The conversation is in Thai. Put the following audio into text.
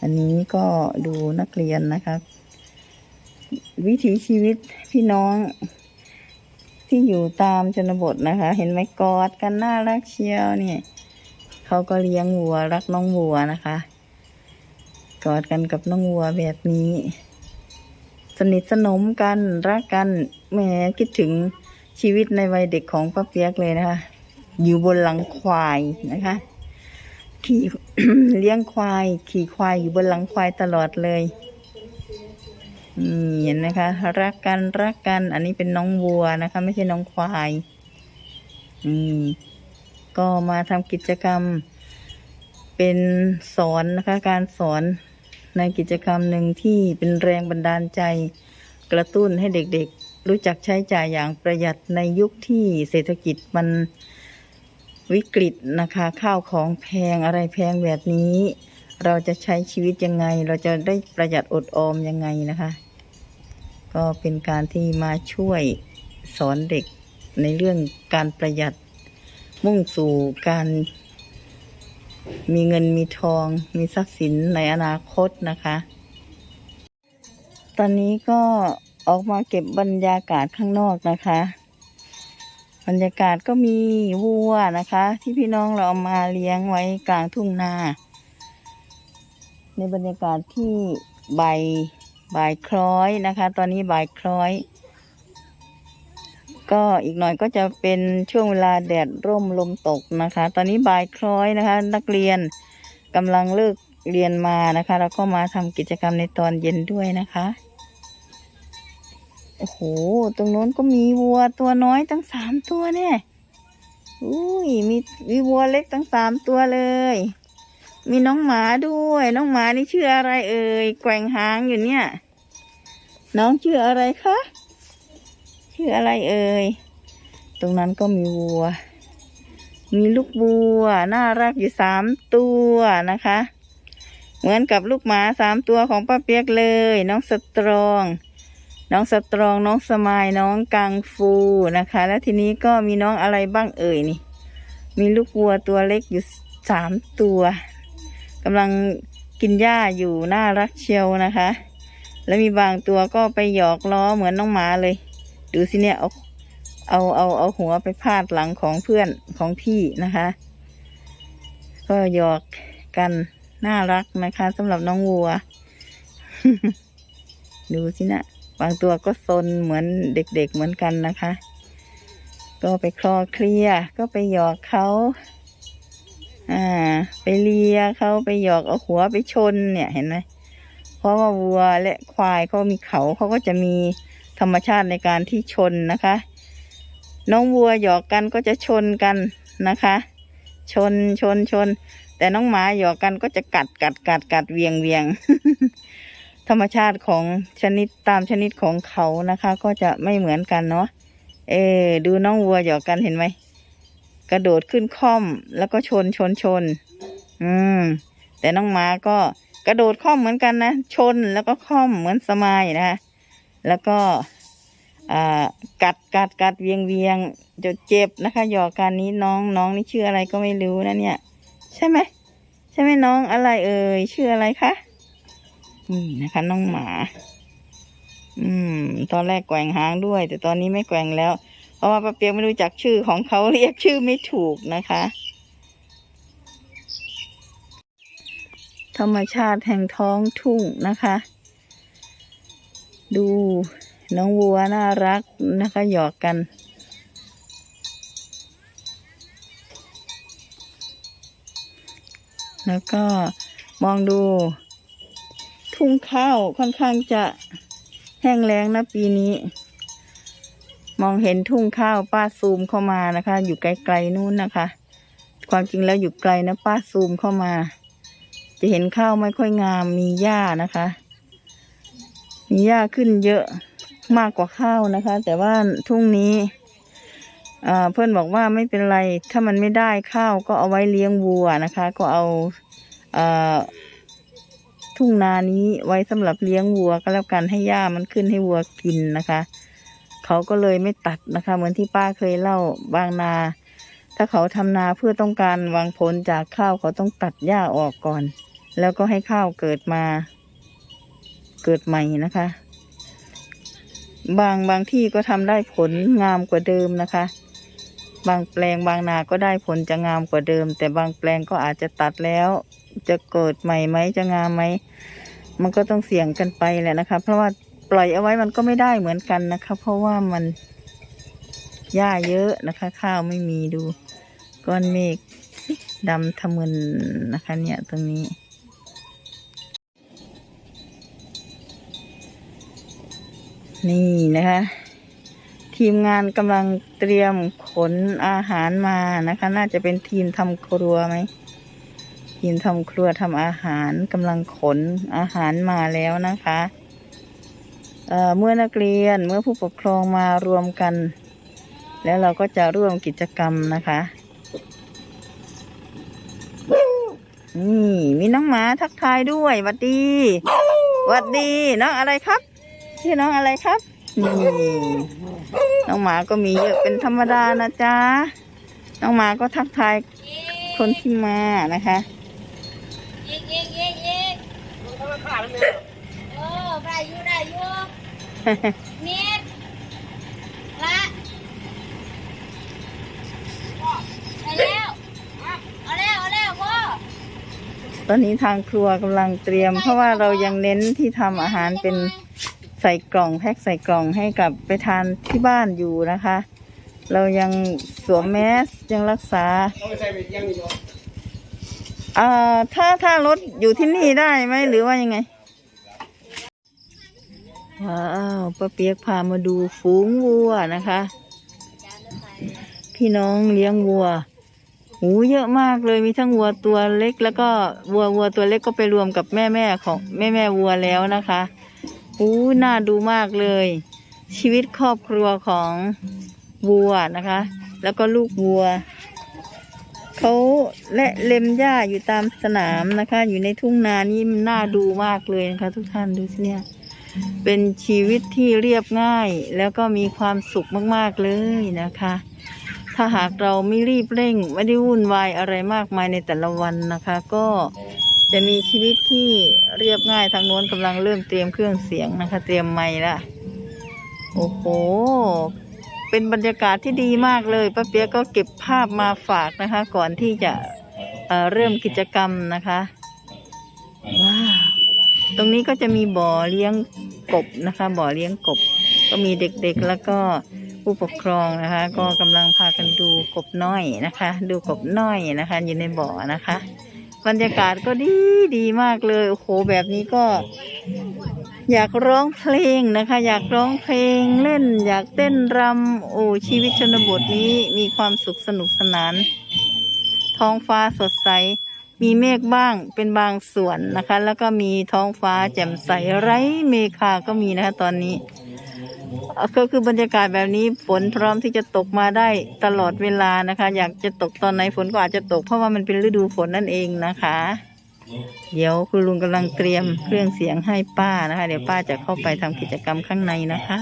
อันนี้ก็ดูนักเรียนนะคะวิถีชีวิตพี่น้องที่อยู่ตามชนบทนะคะ เห็นไหมกอดกันน่ารักเชียวเนี่ยเขาก็เลี้ยงวัวรักน้องวัวนะคะ กอดกันกับน้องวัวแบบนี้ สนิทสนมกันรักกันแหมคิดถึงชีวิตในวัยเด็กของป้าเปียกเลยนะคะ อยู่บนหลังควายนะคะ ขี่เลี้ยงควาย ขี่ควายอยู่บนหลังควายตลอดเลยนี่เห็นนะคะ รักกันรักกัน อันนี้เป็นน้องวัวนะคะ ไม่ใช่น้องควายนี่ก็มาทำกิจกรรม เป็นสอนนะคะ การสอนในกิจกรรมหนึ่งที่เป็นแรงบันดาลใจ กระตุ้นให้เด็กๆ รู้จักใช้จ่ายอย่างประหยัดในยุคที่เศรษฐกิจมัน วิกฤตนะคะ ข้าวของแพงอะไรแพงแบบนี้ เราจะใช้ชีวิตยังไง เราจะได้ประหยัดอดออมยังไงนะคะ ก็เป็นการที่มาช่วยสอนเด็กในเรื่องการประหยัดมุ่งสู่การมีเงินมีทองมีทรัพย์สินในอนาคตนะคะ ตอนนี้ก็ออกมาเก็บบรรยากาศข้างนอกนะคะ บรรยากาศก็มีวัวนะคะ ที่พี่น้องเราเอามาเลี้ยงไว้กลางทุ่งนา ในบรรยากาศที่บ่ายบ่ายคล้อยนะคะ ตอนนี้บ่ายคล้อย ก็อีกหน่อยก็จะเป็นช่วงเวลาแดดร่มลมตกนะคะ ตอนนี้บ่ายคล้อยนะคะ นักเรียนกำลังเลิกเรียนมานะคะ แล้วก็มาทำกิจกรรมในตอนเย็นด้วยนะคะ โอ้โห ตรงโน้นก็มีวัวตัวน้อยตั้งสามตัวเนี่ยอุ้ยมีมีวัวเล็กตั้งสามตัวเลย มีน้องหมาด้วย น้องหมานี่ชื่ออะไรเอ่ยแกว่งหางอยู่เนี่ย น้องชื่ออะไรคะชื่ออะไรเอ่ยตรงนั้นก็มีวัว มีลูกวัวน่ารักอยู่สามตัวนะคะ เหมือนกับลูกหมาสามตัวของป้าเปียกเลย น้องสตรอง น้องสตรองน้องสมายน้องกังฟูนะคะ แล้วทีนี้ก็มีน้องอะไรบ้างเอ่ยนี่ มีลูกวัวตัวเล็กอยู่สามตัวกำลังกินหญ้าอยู่น่ารักเชียวนะคะ แล้วมีบางตัวก็ไปหยอกล้อเหมือนน้องหมาเลย ดูสิเนี่ยเอาเอาเอาเอาหัวไปพาดหลังของเพื่อนของพี่นะคะ ก็หยอกกันน่ารักนะคะสำหรับน้องวัว ดูสินะ บางตัวก็ซนเหมือนเด็กๆเหมือนกันนะคะ ก็ไปคลอเคลียก็ไปหยอกเขาอ่า ไปเลียเขาไปหยอกเอาหัวไปชนเนี่ยเห็นไหมเพราะว่าวัวและควายเขามีเขาเขาก็จะมีธรรมชาติในการที่ชนนะคะ น้องวัวหยอกกันก็จะชนกันนะคะ ชนชนชน แต่น้องหมาหยอกกันก็จะกัดกัดกัดกัดเวียงเวียง รรมชาติของชนิดตามชนิดของเขานะคะ ก็จะไม่เหมือนกันเนาะเออดูน้องวัวหยอกกันเห็นไหมกระโดดขึ้นค่อมแล้วก็ชนชนชน อืม แต่น้องหมาก็กระโดดค่อมเหมือนกันนะชนแล้วก็ค่อมเหมือนสมายนะคะแล้วก็อ่ากัดกัดกัดเวียงเวียงจนเจ็บนะคะหยอกกันนี้น้องน้องนี่ชื่ออะไรก็ไม่รู้นะเนี่ย ใช่ไหมใช่ไหมน้องอะไรเอ่ยชื่ออะไรคะ นี่นะคะ น้องหมา อืม ตอนแรกแกว่งหางด้วย แต่ตอนนี้ไม่แกว่งแล้ว เพราะว่าป้าเปียกไม่รู้จักชื่อของเขาเรียกชื่อไม่ถูกนะคะ ธรรมชาติแห่งท้องทุ่งนะคะ ดูน้องวัวน่ารักนะคะ หยอกกันแล้วก็มองดู ทุ่งข้าวค่อนข้างจะแห้งแล้งนะปีนี้ มองเห็นทุ่งข้าวป้าซูมเข้ามานะคะ อยู่ไกลๆนู่นนะคะ ความจริงแล้วอยู่ไกลนะป้าซูมเข้ามา จะเห็นข้าวไม่ค่อยงามมีหญ้านะคะ มีหญ้าขึ้นเยอะมากกว่าข้าวนะคะ แต่ว่าทุ่งนี้เพื่อนบอกว่าไม่เป็นไรถ้ามันไม่ได้ข้าวก็เอาไว้เลี้ยงวัวนะคะ ก็เอา ทุ่งนานี้ไว้สำหรับเลี้ยงวัวก็แล้วกันให้หญ้ามันขึ้นให้วัวกินนะคะ เขาก็เลยไม่ตัดนะคะ เหมือนที่ป้าเคยเล่าบางนา ถ้าเขาทำนาเพื่อต้องการหวางผลจากข้าวเขาต้องตัดหญ้าออกก่อน แล้วก็ให้ข้าวเกิดมา เกิดใหม่นะคะ บางบางที่ก็ทำได้ผลงามกว่าเดิมนะคะ บางแปลงบางนาก็ได้ผลจะงามกว่าเดิม แต่บางแปลงก็อาจจะตัดแล้ว จะเกิดใหม่ไหมจะงามไหมมันก็ต้องเสี่ยงกันไปแหละนะคะ เพราะว่าปล่อยเอาไว้มันก็ไม่ได้เหมือนกันนะคะ เพราะว่ามันหญ้าเยอะนะคะ ข้าวไม่มีดูก้อนเมฆดำทะมึนนะคะ เนี่ยตรงนี้นี่นะคะ ทีมงานกำลังเตรียมขนอาหารมานะคะ น่าจะเป็นทีมทำครัวไหมทีมทำครัวทำอาหารกำลังขนอาหารมาแล้วนะคะเเมื่อนักเรียนเมื่อผู้ปกครองมารวมกัน แล้วเราก็จะร่วมกิจกรรมนะคะ นี่มีน้องหมาทักทายด้วยหวัดดีหวัดดีน้องอะไรครับ ชื่อน้องอะไรครับนี่ น้องหมาก็มีเยอะเป็นธรรมดานะจ๊ะ น้องหมาก็ทักทายคนที่มานะคะยิงยิงยิงยิงเออได้อยู่ได้อยู่นิดละไปแล้วเอาแล้วเอาแล้วพ่อตอนนี้ทางครัวกำลังเตรียม เพราะว่าเรายังเน้นที่ทำอาหารเป็น ใส่กล่องแพ็คใส่กล่องให้กับไปทานที่บ้านอยู่นะคะ เรายังสวมแมสยังรักษาเอ่อถ้าถ้ารถอยู่ที่นี่ได้ไหมหรือว่ายังไง ว้าวป้าเปียกพามาดูฝูงวัวนะคะ พี่น้องเลี้ยงวัวหูเยอะมากเลยมีทั้งวัวตัวเล็ก แล้วก็วัววัวตัวเล็กก็ไปรวมกับแม่แม่ของแม่แม่วัวแล้วนะคะ หูน่าดูมากเลย ชีวิตครอบครัวของวัวนะคะ แล้วก็ลูกวัวเขาและเล็มหญ้าอยู่ตามสนามนะคะ อยู่ในทุ่งนานี่มันน่าดูมากเลยนะคะ ทุกท่านดูสิเนี่ย เป็นชีวิตที่เรียบง่าย แล้วก็มีความสุขมากๆเลยนะคะ ถ้าหากเราไม่รีบเร่ง ไม่ได้วุ่นวายอะไรมากมายในแต่ละวันนะคะ ก็ จะมีชีวิตที่เรียบง่ายทางโน้นกำลังเริ่มเตรียมเครื่องเสียงนะคะ เตรียมไม้ละโอ้โห เป็นบรรยากาศที่ดีมากเลยป้าเปียกก็เก็บภาพมาฝากนะคะ ก่อนที่จะเเริ่มกิจกรรมนะคะว้าวตรงนี้ก็จะมีบ่อเลี้ยงกบนะคะ บ่อเลี้ยงกบ ก็มีเด็กๆแล้วก็ผู้ปกครองนะคะ ก็กำลังพากันดูกบน้อยนะคะ ดูกบน้อยนะคะ อยู่ในบ่อนะคะ บรรยากาศก็ดีดีมากเลย โอ้โห แบบนี้ก็ อยากร้องเพลงนะคะ อยากร้องเพลงเล่น อยากเต้นรำโอ้ชีวิตชนบทนี้มีความสุขสนุกสนาน ท้องฟ้าสดใส มีเมฆบ้างเป็นบางส่วนนะคะ แล้วก็มีท้องฟ้าแจ่มใสไร้เมฆาก็มีนะคะตอนนี้ ก็คือบรรยากาศแบบนี้ฝนพร้อมที่จะตกมาได้ตลอดเวลานะคะ อยากจะตกตอนไหนฝนก็อาจจะตกเพราะว่ามันเป็นฤดูฝนนั่นเองนะคะ เดี๋ยวคุณลุงกำลังเตรียมเครื่องเสียงให้ป้านะคะ เดี๋ยวป้าจะเข้าไปทำกิจกรรมข้างในนะคะ